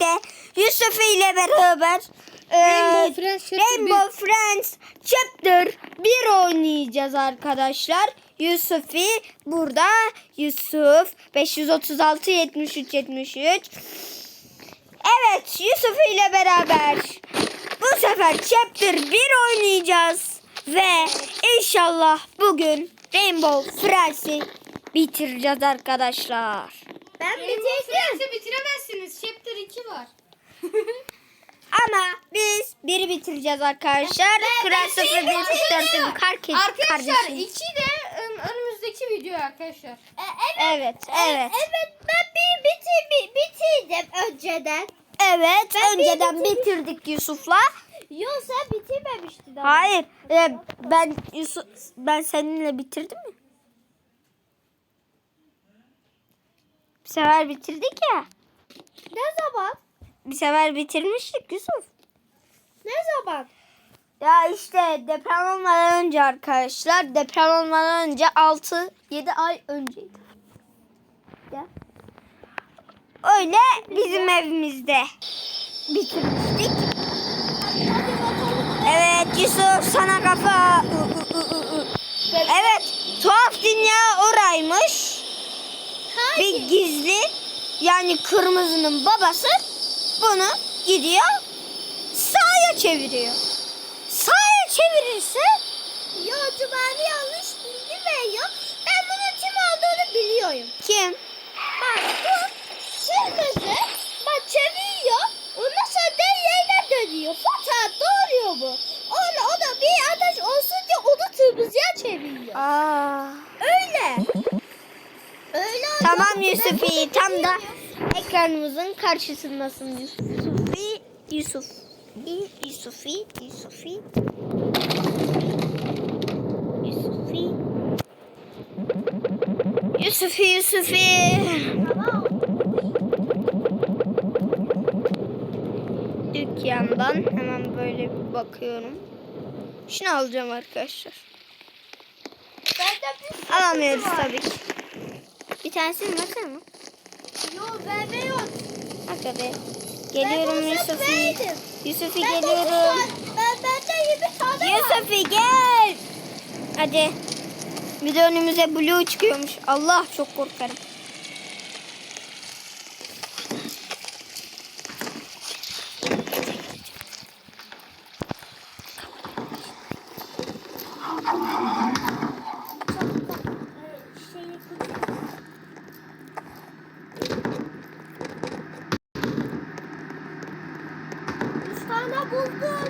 birlikte Yusuf ile beraber e, Rainbow Friends Chapter Rainbow Friends Chapter 1 oynayacağız arkadaşlar. Yusufi burada. Yusuf 536 73 73. Evet Yusuf ile beraber bu sefer Chapter 1 oynayacağız. Ve inşallah bugün Rainbow Friends'i bitireceğiz arkadaşlar. Ben Friends'i bitiremezsiniz. Chapter 2 var. Ama biz biri bitireceğiz arkadaşlar. Kral 01 4'ün kardeşi. Arkadaşlar 2 de ım, önümüzdeki video arkadaşlar. E, Evet, evet. Evet ben bir bitir, bir, bitirdim önceden. Evet, önceden bitirdik Yusuf'la. Yok sen bitirmemiştin ama. Hayır, e, ben Yusuf ben seninle bitirdim mi? Bir sefer bitirdik ya. Ne zaman? Bir sefer bitirmiştik Yusuf. Ne zaman? Ya işte deprem olmadan önce arkadaşlar. Deprem olmadan önce 6 7 ay önceydi. Ya. Öyle bizim evimizde bitirmiştik. Evet Yusuf sana kafa. Evet tuhaf dünya oraymış. Bir gizli yani kırmızının babası bunu gidiyor sağa çeviriyor. Sağa çevirirse Yok ben yanlış bildi ve yok. Ben bunun kim olduğunu biliyorum. kim? Bak bu kırmızı bak çeviriyor. Ondan sonra yerine dönüyor. Fakat doğruyor bu. Ona o da bir ateş olsun diye onu kırmızıya çeviriyor. Aa. Öyle. Öyle. Tamam Yusufi tam da ekranımızın karşısındasın Yusufi Yusuf. Yusufi Yusufi Yusufi Yusufi Yusufi Tamam. Dükkandan hemen böyle bir bakıyorum. Şunu alacağım arkadaşlar. Alamıyoruz tabii ki. Tanesini versene mi? Yok bende yok. Bak hadi. Geliyorum Ben. Yusufi Ben geliyorum. Ben bende 20 tane var. Yusufi gel. Hadi. Bir de önümüze blue çıkıyormuş. Allah çok korkarım. Üç tane buldum.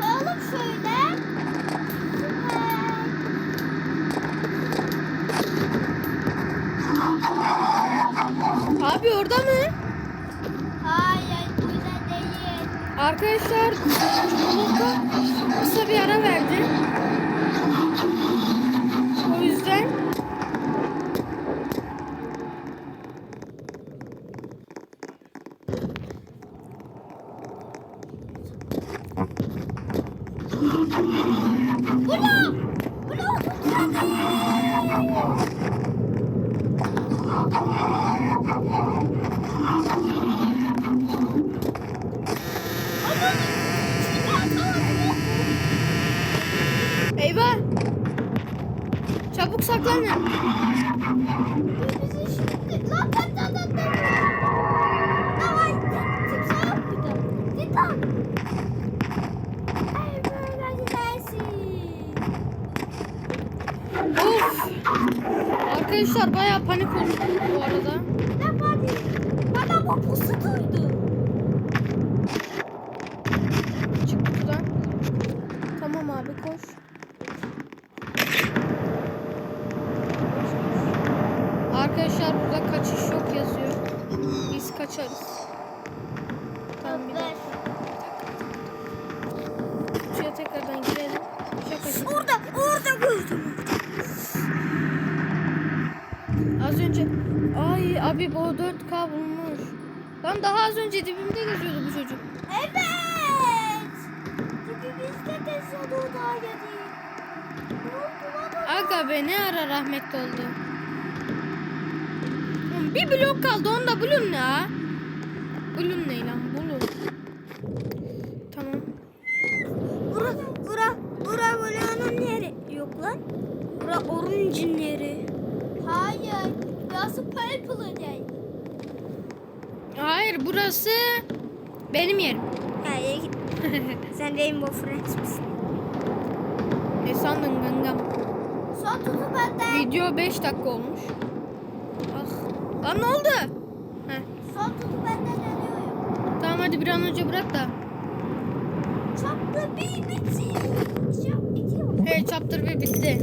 Koyalım şöyle. Süper. Abi orada mı? Hayır burada değil. Arkadaşlar Bulut'ta kısa bir ara verdi. O yüzden Bula! Bula! eyvah. Çabuk saklanın. Abi bu 4K bulmuş. Lan daha az önce dibimde geziyordu bu çocuk. Evet. Çünkü biz de tesoru daha. Ne bana? Aga be ne ara rahmetli oldu. Bir blok kaldı onda bulun ya. Hayır benim yerim. Hayır. Sen Rainbow Friends misin? Ne sandın gangam? Son tutu benden. Video 5 dakika olmuş. Ah. Lan ne oldu? Heh. Son tutu benden dönüyorum. Tamam hadi bir an önce bırak da. Bitiyor. Çap bitiyor. Hey chapter ve bitti.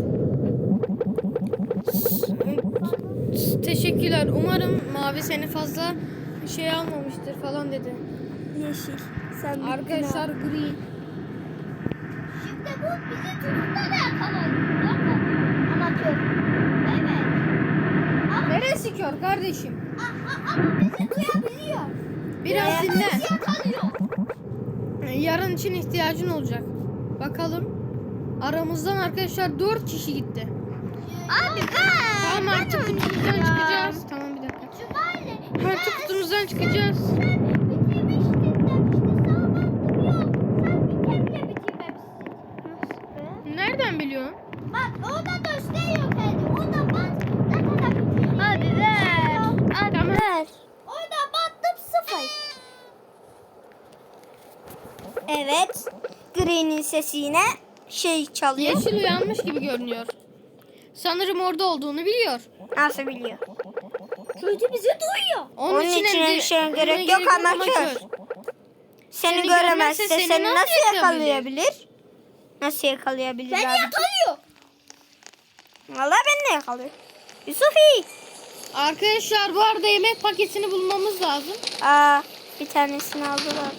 Teşekkürler. Umarım mavi seni fazla şey almamıştır falan dedi. Yeşil. Sen Arkadaşlar gri. Şimdi bu bizi tutuda da yakalar. Bakın. Amatör. Evet. Ama, Neresi kör kardeşim? ama bizi duyabiliyor. Biraz Evet. dinle. Bizi yakalıyor. Yarın için ihtiyacın olacak. Bakalım. Aramızdan arkadaşlar 4 kişi gitti. Abi ben. Tamam artık kutumuzdan çıkacağız. Tamam bir dakika. Artık kutumuzdan çıkacağız. Sen bitirmiştin demişti. Sana baktım yok. Sen bir kere bile bitirmemişsin. Nereden biliyorsun? Bak orada gösteriyor kendi. Orada bak ne kadar bitiyor. Hadi ver. Hadi Tamam. ver. Orada baktım sıfır. Evet. Green'in sesi yine şey çalıyor. Yeşil uyanmış gibi görünüyor. Sanırım orada olduğunu biliyor. Nasıl biliyor? Kötü bizi duyuyor. Onun için de- endişeye ona gerek yok ama kör. Seni, göremezse seni, nasıl yakalayabilir? Nasıl yakalayabilir Beni abi? yakalıyor. Valla beni de yakalıyor. Yusufi. Arkadaşlar bu arada yemek paketini bulmamız lazım. Aa bir tanesini aldılar.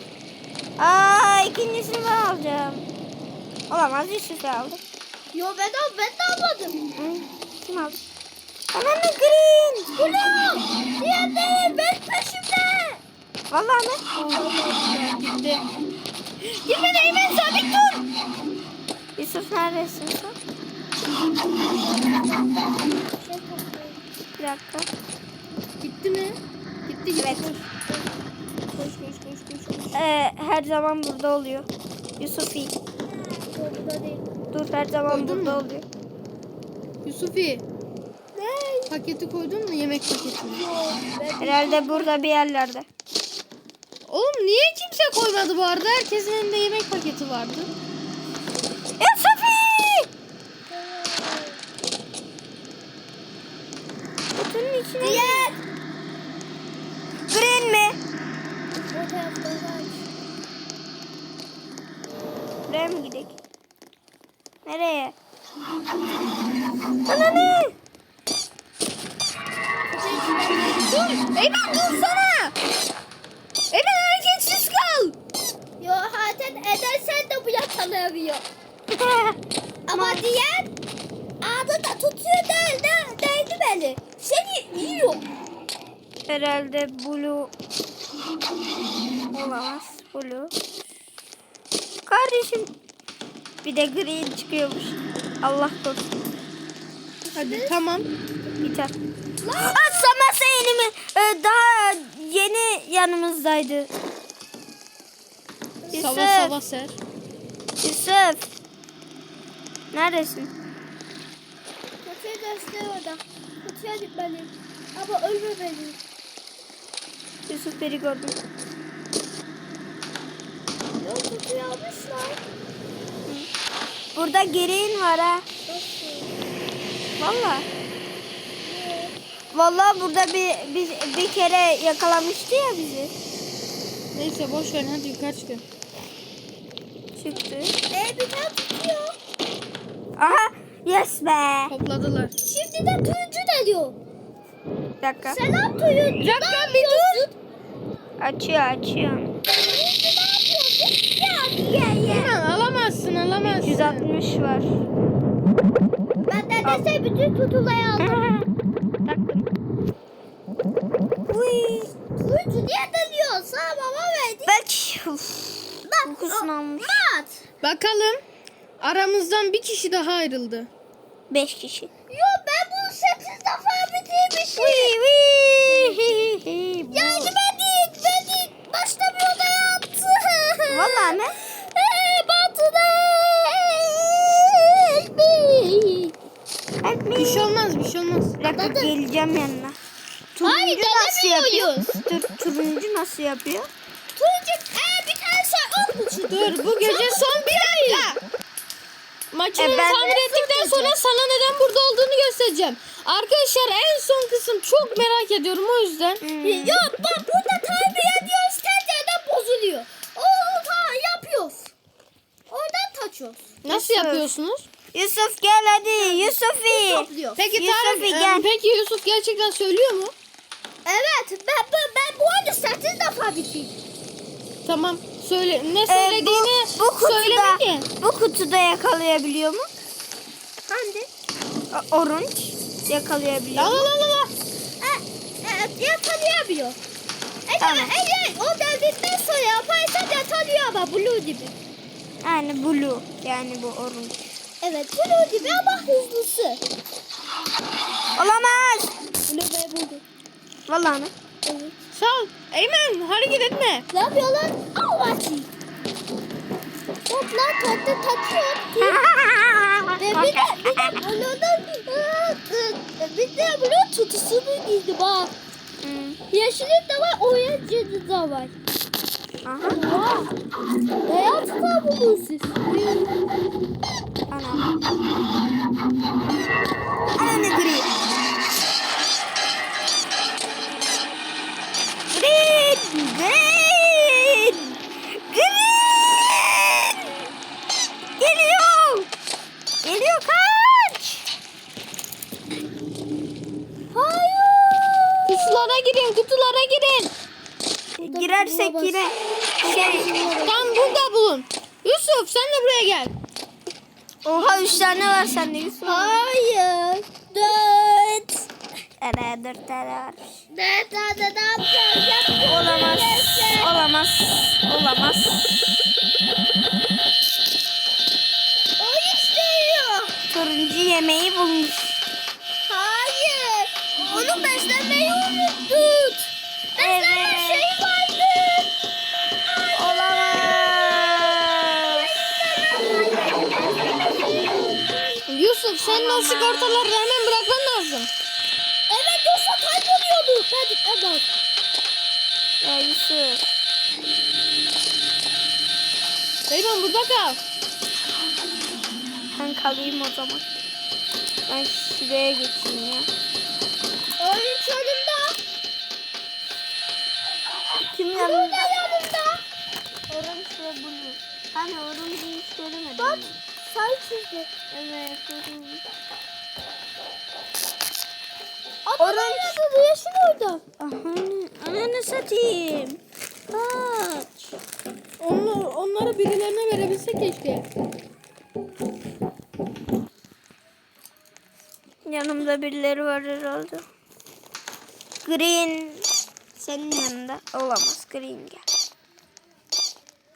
Aa ikincisini ben alacağım. Olamaz Yusufi aldı. Yo ben al ben de almadım. Hı, Kim aldı? Ananı green. Bunu. Diğer değil ben peşimde. Vallahi mi? Gitti. Gitme Eymen sabit dur. Yusuf neredesin sen? Bir dakika. Gitti mi? Gitti gitti. Evet. Koş koş koş koş. koş. Ee, her zaman burada oluyor. Yusufi. Burada değil. Dur her zaman Koydun burada mu? oluyor. Yusufi Ne? paketi koydun mu yemek paketini? Herhalde burada bir yerlerde. Oğlum niye kimse koymadı bu arada? Herkesin elinde yemek paketi vardı. Yusufi! Kutunun içine. Diğer. Green mi? O tarafta var. Buraya mı gidelim? Nereye? Ananı! Dur! Eymen dursana! Eymen hareketsiz kal! Yo zaten edersen de bu yakalayamıyor. Ama diğer adı da tutuyor değil de değdi beni. Seni yiyor. Herhalde blue olamaz. Blue. Kardeşim. Bir de green çıkıyormuş. Allah korusun. Hadi tamam. Biter. Mi? Ee, daha yeni yanımızdaydı. Sava Yusuf. sava ser. Yusuf. Neredesin? Kutuyu göster orada. Kutuya gitmeliyim. Ama ölmemeliyim. Yusuf beni gördüm. Yo kutuyu almışlar. Burada green var ha. Valla. Valla burada bir, bir, bir kere yakalamıştı ya bizi. Neyse boş ver hadi yukarı çıkın. Çıktı. Ee bir tane tutuyor. Aha. Yes be. Topladılar. Şimdi de turuncu geliyor. Bir dakika. Selam turuncu. Bir dakika bir dur. Açıyor açıyor. Turuncu ne yapıyorsun? Ya ye ye. Hemen alamazsın alamazsın. 160 var. Ben neredeyse bütün tutulayı aldım. Taktım. Uy. Turuncu niye dönüyor? Sana baba verdi. Belki. Uf. Kokusunu almış. Mat. Bakalım. Aramızdan bir kişi daha ayrıldı. 5 kişi. Yo ben bunu 8 defa bitirmişim. Yani Medik, Medik başlamıyor da yaptı. Valla mi? Eee batıda mi? Hep mi? Bir şey olmaz bir şey olmaz. Bir dakika geleceğim yanına. Hayır Turuncu nasıl dönemiyor. yapıyor? Tur, turuncu nasıl yapıyor? Turuncu ee, bir tane say olmuş. Dur bu gece son bir dakika. Makineyi E, tamir ettikten sonra sana neden burada olduğunu göstereceğim. Arkadaşlar en son kısım çok merak ediyorum o yüzden. Yok bak burada tabi ediyoruz tencereden bozuluyor. O ta yapıyoruz. Oradan taçıyoruz. Nasıl Yusuf. yapıyorsunuz? Yusuf gel hadi Yusufi. Peki Yusuf, Tarık, bir e, gel. peki Yusuf gerçekten söylüyor mu? Evet ben, ben, ben bu oyunu 8 defa bitirdim. Tamam. Söyle ne Ee, söylediğini bu, bu kutuda, söyleme ki. bu kutuda yakalayabiliyor mu? Hadi. O- Orange yakalayabiliyor La la la la. E, e, yakalayamıyor. E, Tamam. Eğer o geldikten sonra yaparsan yakalıyor ama blue gibi. Yani blue yani bu orange. Evet blue gibi ama hızlısı. Olamaz. Blue buldu. Vallahi mi? Evet. Sal. Eymen hareket etme. Ne yapıyorlar? Al bakayım. Toplar tatlı tatıyor. Ve bir de bir de blue'dan bir de blue tutusunu giydi bak. Hmm, Yeşili de var, oyuncu da var. Aha. Beyaz da bulun siz. Ana. Ananı green. Green. Girin kutulara girin. Girersek yine şey. Tam burada bulun. Yusuf sen de buraya gel. Oha üç tane var sende Yusuf. Hayır. Dört. Tane dört tane var. Dört tane ne yapacağız? Olamaz. Olamaz. Olamaz. Senin o sigortaları hemen bırakman lazım. Evet yoksa kayboluyordu. Hadi evet. Ya Yusuf. Eymen burada kal. Ben kalayım o zaman. Ben şuraya geçeyim ya. Oyun yanımda. Kim Burada yanında? yanımda. Orange ve blue. Hani orange'ı hiç göremedim. Bak. Say çizdi. Evet orange. Orange. Orada yeşil orada. Aha, ananı satayım. Kaç. Onu, onları birilerine verebilsek keşke. Yanımda birileri var herhalde. Green senin yanında olamaz. Green gel.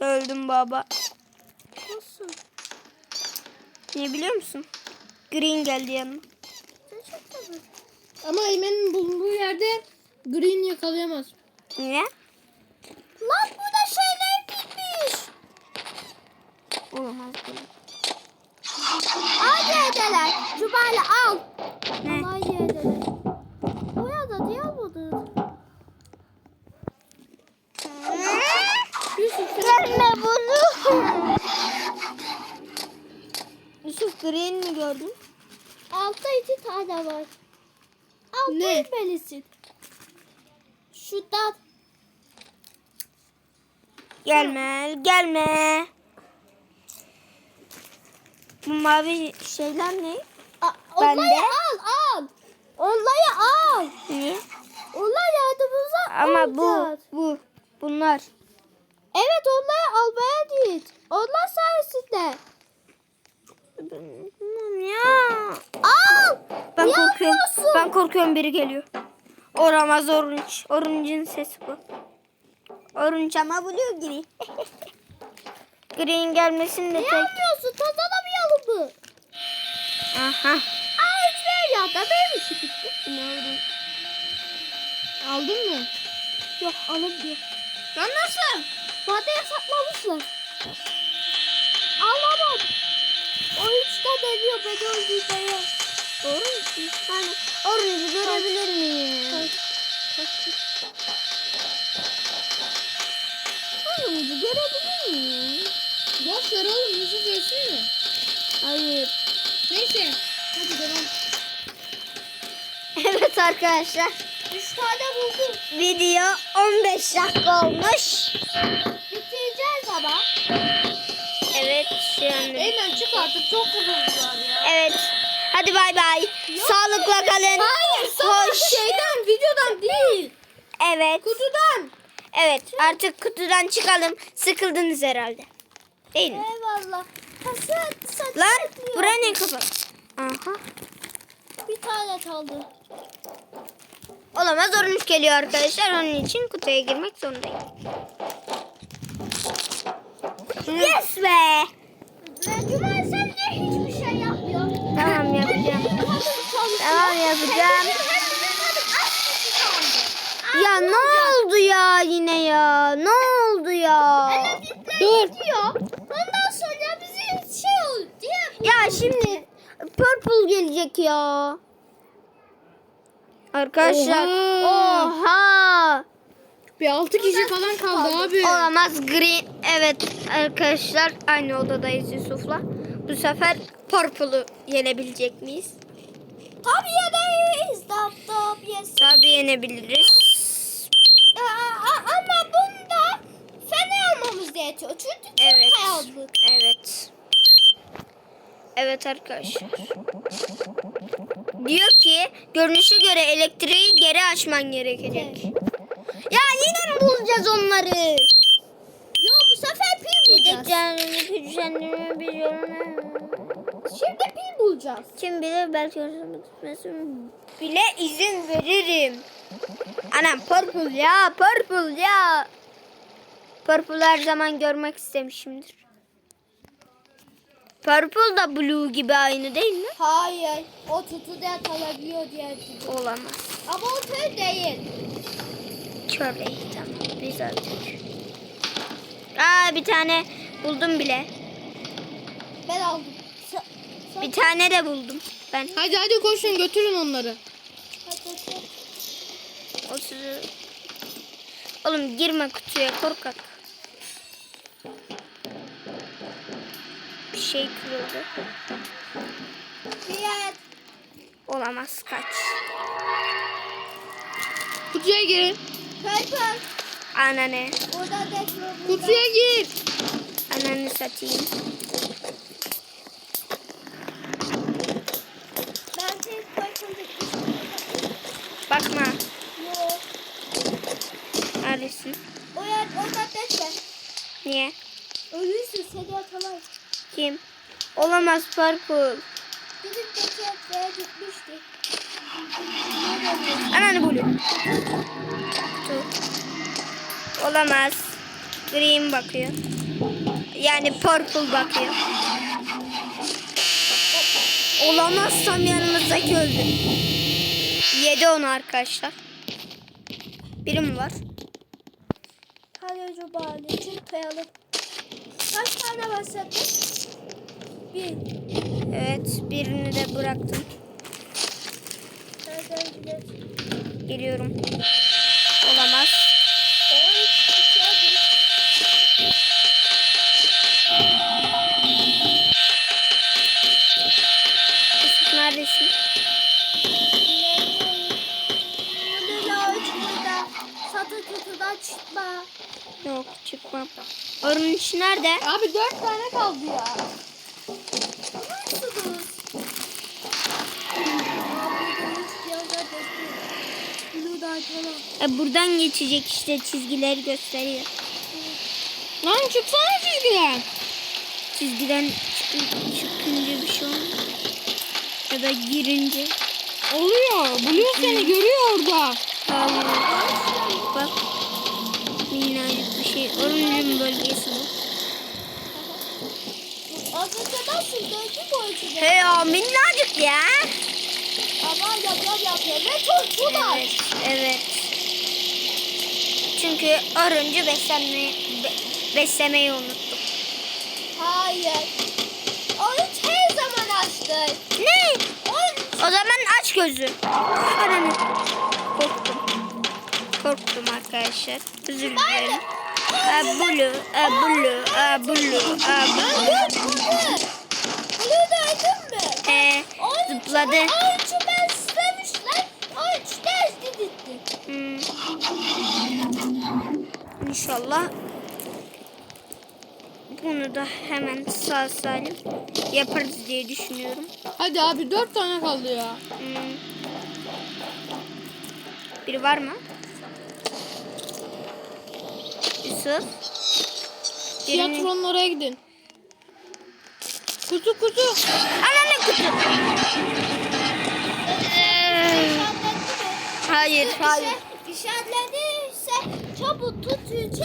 Öldüm baba. Nasıl? Ne biliyor musun? Green geldi yanıma. Ama Eymen'in bulunduğu yerde Green yakalayamaz. Niye? Lan burada şeyler bitmiş. Olamaz Green. Al yerdeler. Cumali al. Ne? Al yerdeler. Oraya da diyemedim. Yusuf sen Gelme bunu. Yusuf Green mi gördün? Altta iki tane var. Altta Ne? etmelisin. Şuradan. Gelme, gelme. Bu mavi şeyler ne? A, onları de. al al. Onları al. Niye? Onlar yardımımıza Ama bu, olacak. bu, bunlar. Evet onları almaya git. Onlar sayesinde. Ya. Al. Ben Niye korkuyorum. yapıyorsun? Ben korkuyorum biri geliyor. Oramaz orange. Orange'in sesi bu. Orange ama blue green. green gelmesin de Ne tek. yapıyorsun? Kazanamayalım mı? Aha. Aa üç ver ya da benim işi bitti. Ne oldu? aldın mı? Yok alınmıyor. Lan nasıl? Madeye saklamışlar. Alamam. O üç tane ölüyor beni öldürdüğü. Doğru mu? Üç tane. Hani Orange'ı görebilir miyim? Kaç. Kaç. Orange'ı görebilir miyim? Boş ver oğlum Yusuf ölsün mü? Hayır. Neyse. Hadi devam. evet arkadaşlar. Üç tane buldum. Video 15 dakika olmuş. Çık artık çok uzunlar ya. Evet. Hadi bay bay. Sağlıkla kalın. Hayır Hoş. şeyden videodan değil. Evet. Kutudan. Evet artık kutudan çıkalım. Sıkıldınız herhalde. Değil mi? Eyvallah. Haset saç Lan etmiyor. bura ne kapalı? Aha. Bir tane kaldı. Olamaz orange geliyor arkadaşlar. Onun için kutuya girmek zorundayım. Yes be. Ve Cuma sen niye hiçbir şey yapmıyorsun? Tamam yapacağım. Tamam yapacağım. Ya ne oldu ya yine ya? Ne oldu ya? Diyor. Ondan sonra bizim şey oldu diye. Ya şimdi purple gelecek ya. Arkadaşlar. Oha. Oha. Bir 6 kişi falan kaldı abi. Olamaz green. Evet arkadaşlar aynı odadayız Yusuf'la. Bu sefer purple'ı yenebilecek miyiz? Tabii yedeyiz. Dap dap yes. Tabii yenebiliriz. Aa, ama bunda fener almamız yetiyor. Çünkü çok Evet. karanlık. Evet. Evet arkadaşlar. Diyor ki görünüşe göre elektriği geri açman gerekecek. Ya yine mi bulacağız onları? Yo bu sefer pil bulacağız. Yedeklerini, pücüşenlerini biliyorum. Şimdi pil bulacağız. Kim bilir belki tutmasın bile izin veririm. Anam purple ya purple ya. Purple her zaman görmek istemişimdir. Purple da blue gibi aynı değil mi? Hayır. O tutuda kalabiliyor diye tutu. Olamaz. Ama o tür değil. Değil tamam. Biz öldük. Aa bir tane buldum bile. Ben aldım. Sa- sa- Bir tane de buldum ben. Hadi hadi koşun götürün onları. Hadi, hadi. O sizi... Oğlum girme kutuya korkak. Bir şey kırıldı. Fiyat. Olamaz kaç. Kutuya girin. Purple. Anane. Kutuya gir. Ananı satayım. Ben tek purple Bakma. Yok. Neredesin? O yer orada deklo. Niye? Ölürsün seni yakalar. Kim? Olamaz Purple. Bizim dekloya gitmişti. Ananı buluyor. Olamaz. Green bakıyor. Yani purple bakıyor. O- Olamaz tam yanımızdaki öldü. Yedi onu arkadaşlar. Biri mi var? Hadi cubali çıkayalım. Kaç tane başladı? Bir. Evet birini de bıraktım. Geliyorum. Olamaz. Yusuf neredesin? Burada üç burada. Satı kutudan çıkma. Yok çıkmam. İçi nerede? Abi 4 tane kaldı ya. E, buradan geçecek işte çizgileri gösteriyor. Lan çıksana çizgiden. Çizgiden çıkın- çıkınca bir şey olmuyor. Ya da girince. Oluyor. Buluyor seni görüyor orada. Hayır. Bak. Minnacık bir şey. Oranjın bölgesi bu. Az önce nasıl döndü bu ölçüde? He ya minnacık ya. Ama yapıyor yapıyor ve tortular. Evet. Evet. Çünkü oranjı beslenmeyi, be, beslemeyi unuttum. Hayır. Onu her zaman açtı. Ne? Onu O zaman aç gözü. Ananı. Korktum. Korktum arkadaşlar. Özür dilerim. A blue, a blue, a blue, a blue. Blue gördün mü? Ee, zıpladı. Ayçı ben istemişler. Ayçı da ezdi gitti. Hmm. İnşallah bunu da hemen sağ salim yaparız diye düşünüyorum. Hadi abi dört tane kaldı ya. Hmm. Biri var mı? Yusuf. Birini... Tiyatronun oraya gidin. Kutu kutu. Ananı kutu. Ee, hayır, hayır. İşaretlediyse çabuk tut çet.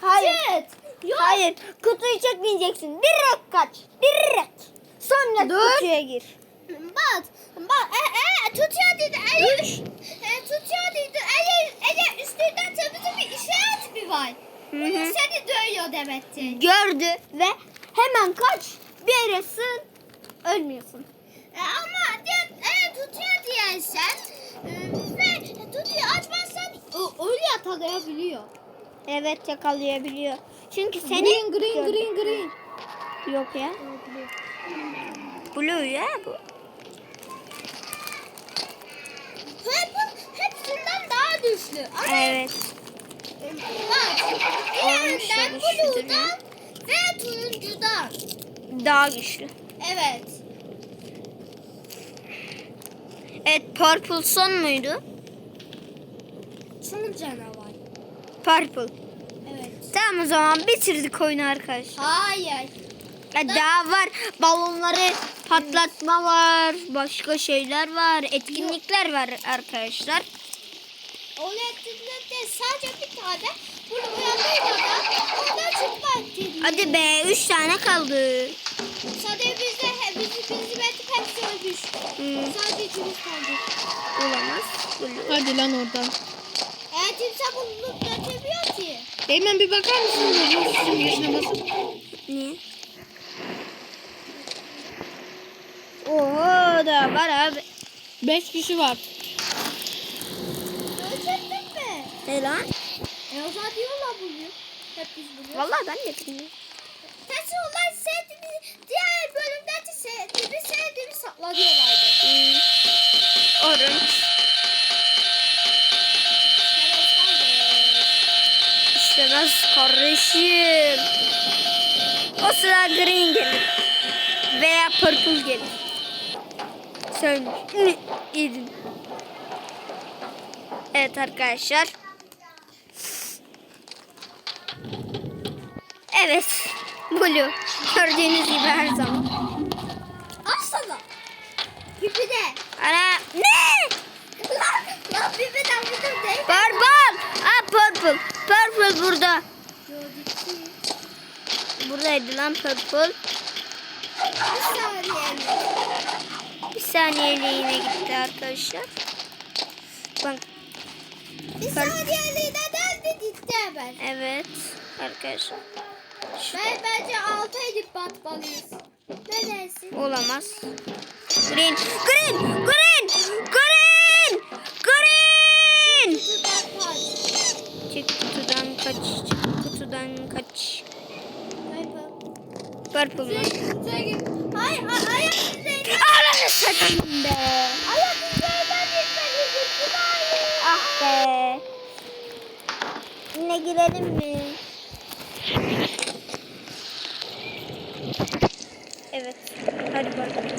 Hayır. Çet. Yok. Hayır, kutuyu çekmeyeceksin. Direkt kaç. Direkt. Sonra kutuya gir. Bak, bak, e, e, tutuyor dedi, eğer, e, tutuyor dedi, eğer, eğer üstünden tabii bir işaret mi var? Hı hı. seni dövüyor demektir. Gördü ve hemen kaç. Bir yere sığın. Ölmüyorsun. E, ama diye, e, tutuyor diyersen, e, ve tutuyor açmazsan o, öyle yakalayabiliyor. Evet yakalayabiliyor. Çünkü seni Green green green green. Yok ya. Blue ya bu. Purple hepsinden daha güçlü. Ama Evet. bak, Orange diğerinden da güçlüdür blue'dan ve turuncudan. Daha güçlü. Evet. Evet purple son muydu? Son canavar. Purple. Evet. Tamam o zaman bitirdik oyunu arkadaşlar. Hayır. Ya daha var. Balonları patlatma var. Başka şeyler var. Etkinlikler var arkadaşlar. O elektrikte sadece bir tane bunu uyandırmadan ondan çıkmak dedi. Hadi be 3 tane kaldı. Sadece bizde he, bizi, bizi belki hepsi ölmüş. Hmm, Sadece ikimiz kaldı. olamaz. Hadi lan oradan. Kimse bunu götürmüyor ki. Eymen bir bakar mısın? Nasıl simgesine basıp? Niye? Oho da var abi. Beş kişi var. Götürdün mü? Ne lan? E o zaman diyorlar bunu. Hep biz bunu. Vallahi ben de bilmiyorum. Tersi olan sevdiğimiz diğer bölümlerde kardeşim. O sıra green gelir. Veya purple gelir. Ne yedin? Evet arkadaşlar. Evet. Blue. Gördüğünüz gibi her zaman. Asla. Pipi de. Ana ne? Lan, lan pipi de burada değil. Purple. Aa purple. Purple burada. Buradaydı lan purple. Bir saniye. Bir saniyeliğine gitti arkadaşlar. Bak Bir saniyeliğine nerede gitti hemen? evet arkadaşlar. Ben bence altı edip batmalıyız. Ne dersin? Olamaz. Green. Green. Green. Green. Green. Çık kutudan kaç. Çık kutudan kaç purple. Hayır ayak izleyden. Ananı satayım be. Ayak izleyden gitmedi. Ah be. Yine girelim mi? Evet. Hadi bakalım.